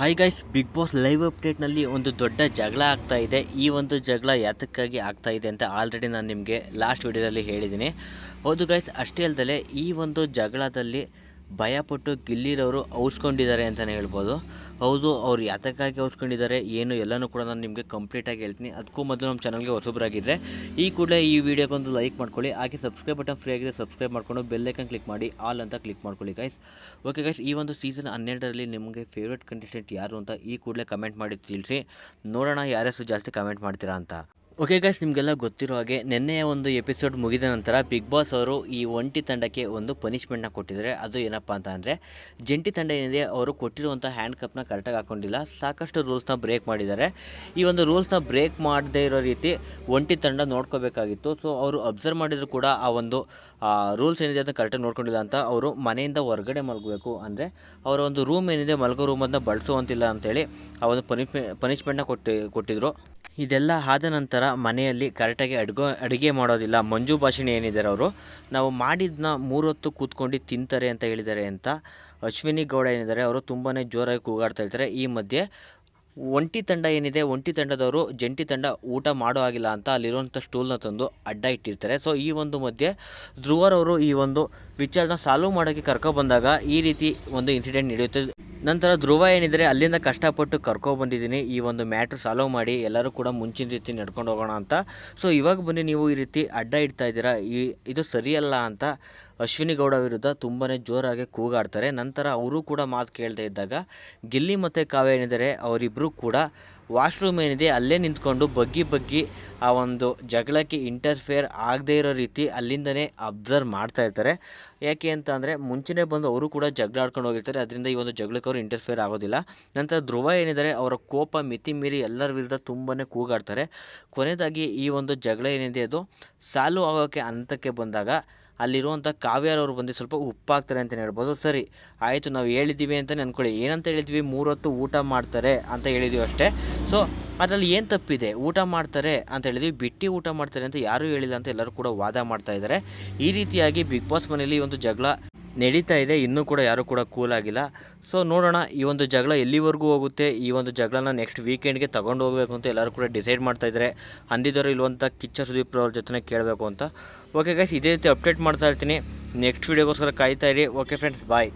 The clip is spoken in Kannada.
Hi guys big boss live ಅಪ್ಡೇಟ್ನಲ್ಲಿ ಒಂದು ದೊಡ್ಡ ಜಗಳ ಆಗ್ತಾ ಇದೆ. ಈ ಒಂದು ಜಗಳ ಯಾತಕ್ಕಾಗಿ ಆಗ್ತಾ ಇದೆ ಅಂತ ಆಲ್ರೆಡಿ ನಾನು ನಿಮಗೆ ಲಾಸ್ಟ್ ವಿಡಿಯೋದಲ್ಲಿ ಹೇಳಿದ್ದೀನಿ. ಹೌದು ಗೈಸ್ ಅಷ್ಟೇ ಅಲ್ಲದೆ ಈ ಒಂದು ಜಗಳದಲ್ಲಿ ಭಯಪಟ್ಟು ಗಿಲ್ಲಿರವರು ಔಸ್ಕೊಂಡಿದ್ದಾರೆ ಅಂತಲೇ ಹೇಳ್ಬೋದು. ಹೌದು, ಅವ್ರು ಯಾತಕ್ಕಾಗಿ ಔಸ್ಕೊಂಡಿದ್ದಾರೆ, ಏನು ಎಲ್ಲನೂ ಕೂಡ ನಾನು ನಿಮಗೆ ಕಂಪ್ಲೀಟಾಗಿ ಹೇಳ್ತೀನಿ. ಅದಕ್ಕೂ ಮೊದಲು ನಮ್ಮ ಚಾನಲ್ಗೆ ಹೊಸಬರಾಗಿದ್ದರೆ ಈ ಕೂಡಲೇ ಈ ವಿಡಿಯೋಗೊಂದು ಲೈಕ್ ಮಾಡ್ಕೊಳ್ಳಿ. ಹಾಗೆ ಸಬ್ಸ್ಕ್ರೈಬ್ ಬಟನ್ ಫ್ರೀ ಆಗಿದೆ ಸಬ್ಸ್ಕ್ರೈಬ್ ಮಾಡ್ಕೊಂಡು ಬೆಲ್ಲೈಕನ್ ಕ್ಲಿಕ್ ಮಾಡಿ ಆಲ್ ಅಂತ ಕ್ಲಿಕ್ ಮಾಡ್ಕೊಳ್ಳಿ ಗೈಸ್ ಓಕೆ ಗೈಸ್ ಈ ಒಂದು ಸೀಸನ್ ಹನ್ನೆರಡರಲ್ಲಿ ನಿಮಗೆ ಫೇವ್ರೇಟ್ ಕಂಟೆಸ್ಟೆಂಟ್ ಯಾರು ಅಂತ ಈ ಕೂಡಲೇ ಕಮೆಂಟ್ ಮಾಡಿ ತಿಳಿಸಿ. ನೋಡೋಣ ಯಾರ್ಯಾರು ಜಾಸ್ತಿ ಕಮೆಂಟ್ ಮಾಡ್ತೀರಾ ಅಂತ. ಓಕೆ ಗಾಯ್ಸ್ ನಿಮಗೆಲ್ಲ ಗೊತ್ತಿರೋ ಹಾಗೆ ನಿನ್ನೆಯ ಒಂದು ಎಪಿಸೋಡ್ ಮುಗಿದ ನಂತರ ಬಿಗ್ ಬಾಸ್ ಅವರು ಈ ಒಂಟಿ ತಂಡಕ್ಕೆ ಒಂದು ಪನಿಷ್ಮೆಂಟ್ನ ಕೊಟ್ಟಿದ್ದಾರೆ. ಅದು ಏನಪ್ಪ ಅಂತ ಅಂದರೆ, ಜಂಟಿ ತಂಡ ಏನಿದೆ, ಅವರು ಕೊಟ್ಟಿರುವಂಥ ಹ್ಯಾಂಡ್ ಕಪ್ನ ಕರೆಕ್ಟಾಗಿ ಹಾಕೊಂಡಿಲ್ಲ. ಸಾಕಷ್ಟು ರೂಲ್ಸ್ನ ಬ್ರೇಕ್ ಮಾಡಿದ್ದಾರೆ. ಈ ಒಂದು ರೂಲ್ಸ್ನ ಬ್ರೇಕ್ ಮಾಡದೇ ಇರೋ ರೀತಿ ಒಂಟಿ ತಂಡ ನೋಡ್ಕೋಬೇಕಾಗಿತ್ತು. ಸೊ ಅವರು ಅಬ್ಸರ್ವ್ ಮಾಡಿದ್ರು ಕೂಡ ಆ ಒಂದು ರೂಲ್ಸ್ ಏನಿದೆ ಅದನ್ನು ಕರೆಕ್ಟಾಗಿ ನೋಡ್ಕೊಂಡಿಲ್ಲ ಅಂತ ಅವರು ಮನೆಯಿಂದ ಹೊರಗಡೆ ಮಲಗಬೇಕು ಅಂದರೆ, ಅವರ ಒಂದು ರೂಮ್ ಏನಿದೆ ಮಲಗೋ ರೂಮನ್ನು ಬಳಸುವಂತಿಲ್ಲ ಅಂತೇಳಿ ಆ ಒಂದು ಪನಿಷ್ಮೆ ಪನಿಷ್ಮೆಂಟ್ನ ಕೊಟ್ಟು, ಕೊಟ್ಟಿದ್ರು. ಇದೆಲ್ಲ ಆದ ನಂತರ ಮನೆಯಲ್ಲಿ ಕರೆಕ್ಟಾಗಿ ಅಡುಗೆ ಅಡುಗೆ ಮಾಡೋದಿಲ್ಲ. ಮಂಜು ಭಾಷಿಣಿ ಏನಿದ್ದಾರೆ ಅವರು? ನಾವು ಮಾಡಿದ್ನ ಮೂರೊತ್ತು ಕೂತ್ಕೊಂಡು ತಿಂತಾರೆ ಅಂತ ಹೇಳಿದ್ದಾರೆ ಅಂತ ಅಶ್ವಿನಿ ಗೌಡ ಏನಿದ್ದಾರೆ, ಅವರು ತುಂಬಾ ಜೋರಾಗಿ ಕೂಗಾಡ್ತಾ ಇರ್ತಾರೆ. ಈ ಮಧ್ಯೆ ಒಂಟಿ ತಂಡ ಏನಿದೆ, ಒಂಟಿ ತಂಡದವರು ಜಂಟಿ ತಂಡ ಊಟ ಮಾಡೋ ಆಗಿಲ್ಲ ಅಂತ ಅಲ್ಲಿರುವಂಥ ಸ್ಟೂಲ್ನ ತಂದು ಅಡ್ಡ ಇಟ್ಟಿರ್ತಾರೆ. ಸೊ ಈ ಒಂದು ಮಧ್ಯೆ ಧ್ರುವರವರು ಈ ಒಂದು ವಿಚಾರನ ಸಾಲ್ವ್ ಮಾಡೋಕ್ಕೆ ಕರ್ಕೊಬಂದಾಗ ಈ ರೀತಿ ಒಂದು ಇನ್ಸಿಡೆಂಟ್ ನಡೆಯುತ್ತೆ. ನಂತರ ಧ್ರುವ ಏನಿದ್ರೆ ಅಲ್ಲಿಂದ ಕಷ್ಟಪಟ್ಟು ಕರ್ಕೊಬಂದಿದ್ದೀನಿ ಈ ಒಂದು ಮ್ಯಾಟ್ರ್ ಸಾಲ್ವ್ ಮಾಡಿ ಎಲ್ಲರೂ ಕೂಡ ಮುಂಚಿನ ರೀತಿ ನಡ್ಕೊಂಡು ಹೋಗೋಣ ಅಂತ. ಸೊ ಇವಾಗ ಬನ್ನಿ ನೀವು ಈ ರೀತಿ ಅಡ್ಡ ಇಡ್ತಾ ಇದ್ದೀರಾ. ಈ, ಇದು ಸರಿಯಲ್ಲ ಅಂತ ಅಶ್ವಿನಿ ಗೌಡ ವಿರುದ್ಧ ತುಂಬಾ ಜೋರಾಗಿ ಕೂಗಾಡ್ತಾರೆ. ನಂತರ ಅವರು ಕೂಡ ಮಾತು ಕೇಳದೇ ಇದ್ದಾಗ ಗಿಲ್ಲಿ ಮತ್ತು ಕಾವ್ಯ ಏನಿದ್ದಾರೆ ಅವರಿಬ್ಬರು ಕೂಡ ವಾಶ್ರೂಮ್ ಏನಿದೆ ಅಲ್ಲೇ ನಿಂತ್ಕೊಂಡು ಬಗ್ಗಿ ಬಗ್ಗಿ ಆ ಒಂದು ಜಗಳಕ್ಕೆ ಇಂಟರ್ಫಿಯರ್ ಆಗದೇ ಇರೋ ರೀತಿ ಅಲ್ಲಿಂದನೇ ಅಬ್ಸರ್ವ್ ಮಾಡ್ತಾ ಇರ್ತಾರೆ. ಯಾಕೆ ಅಂತ ಅಂದರೆ ಮುಂಚೆನೇ ಬಂದು ಅವರು ಕೂಡ ಜಗಳ ಆಡ್ಕೊಂಡು ಹೋಗಿರ್ತಾರೆ. ಅದರಿಂದ ಈ ಒಂದು ಜಗಳಕ್ಕೆ ಅವರು ಇಂಟರ್ಫಿಯರ್ ಆಗೋದಿಲ್ಲ. ನಂತರ ಧ್ರುವ ಏನಿದ್ದಾರೆ ಅವರ ಕೋಪ ಮಿತಿ ಮೀರಿ ಎಲ್ಲರ ವಿರುದ್ಧ ತುಂಬಾ ಕೂಗಾಡ್ತಾರೆ. ಕೊನೆಯದಾಗಿ ಈ ಒಂದು ಜಗಳ ಏನಿದೆ ಅದು ಸಾಲು ಆಗೋಕ್ಕೆ ಹಂತಕ್ಕೆ ಬಂದಾಗ ಅಲ್ಲಿರುವಂಥ ಕಾವ್ಯಾರವರು ಬಂದು ಸ್ವಲ್ಪ ಉಪ್ಪಾಗ್ತಾರೆ ಅಂತಲೇ ಹೇಳ್ಬೋದು. ಸರಿ, ಆಯಿತು, ನಾವು ಹೇಳಿದ್ದೀವಿ ಅಂತಲೇ ಅಂದ್ಕೊಳ್ಳಿ. ಏನಂತ ಹೇಳಿದ್ವಿ? ಮೂರೊತ್ತು ಊಟ ಮಾಡ್ತಾರೆ ಅಂತ ಹೇಳಿದ್ವಿ ಅಷ್ಟೇ. ಸೊ ಅದರಲ್ಲಿ ಏನು ತಪ್ಪಿದೆ? ಊಟ ಮಾಡ್ತಾರೆ ಅಂತ ಹೇಳಿದ್ವಿ. ಬಿಟ್ಟು ಊಟ ಮಾಡ್ತಾರೆ ಅಂತ ಯಾರೂ ಹೇಳಿಲ್ಲ ಅಂತ ಎಲ್ಲರೂ ಕೂಡ ವಾದ ಮಾಡ್ತಾ ಇದ್ದಾರೆ. ಈ ರೀತಿಯಾಗಿ ಬಿಗ್ ಬಾಸ್ ಮನೇಲಿ ಒಂದು ಜಗಳ ನಡೀತಾ ಇದೆ. ಇನ್ನೂ ಕೂಡ ಯಾರೂ ಕೂಡ ಕೂಲ್ ಆಗಿಲ್ಲ. ಸೊ ನೋಡೋಣ. ಈ ಒಂದು ಜಗಳ ಎಲ್ಲಿವರೆಗೂ ಹೋಗುತ್ತೆ? ಈ ಒಂದು ಜಗಳನ ನೆಕ್ಸ್ಟ್ ವೀಕೆಂಡ್ಗೆ ತಗೊಂಡು ಹೋಗಬೇಕು ಅಂತ ಎಲ್ಲರೂ ಕೂಡ ಡಿಸೈಡ್ ಮಾಡ್ತಾ ಇದ್ದಾರೆ. ಅಂದಿದ್ದವರು ಇಲ್ವಂತ ಕಿಚ್ಚ ಸುದೀಪ್ ಅವ್ರ ಜೊತೆ ಕೇಳಬೇಕು ಅಂತ. ಓಕೆ ಗೈಸ್ ಇದೇ ರೀತಿ ಅಪ್ಡೇಟ್ ಮಾಡ್ತಾ ಇರ್ತೀನಿ. ನೆಕ್ಸ್ಟ್ ವೀಡಿಯೋಗೋಸ್ಕರ ಕಾಯ್ತಾ ಇರಿ. Okay friends bye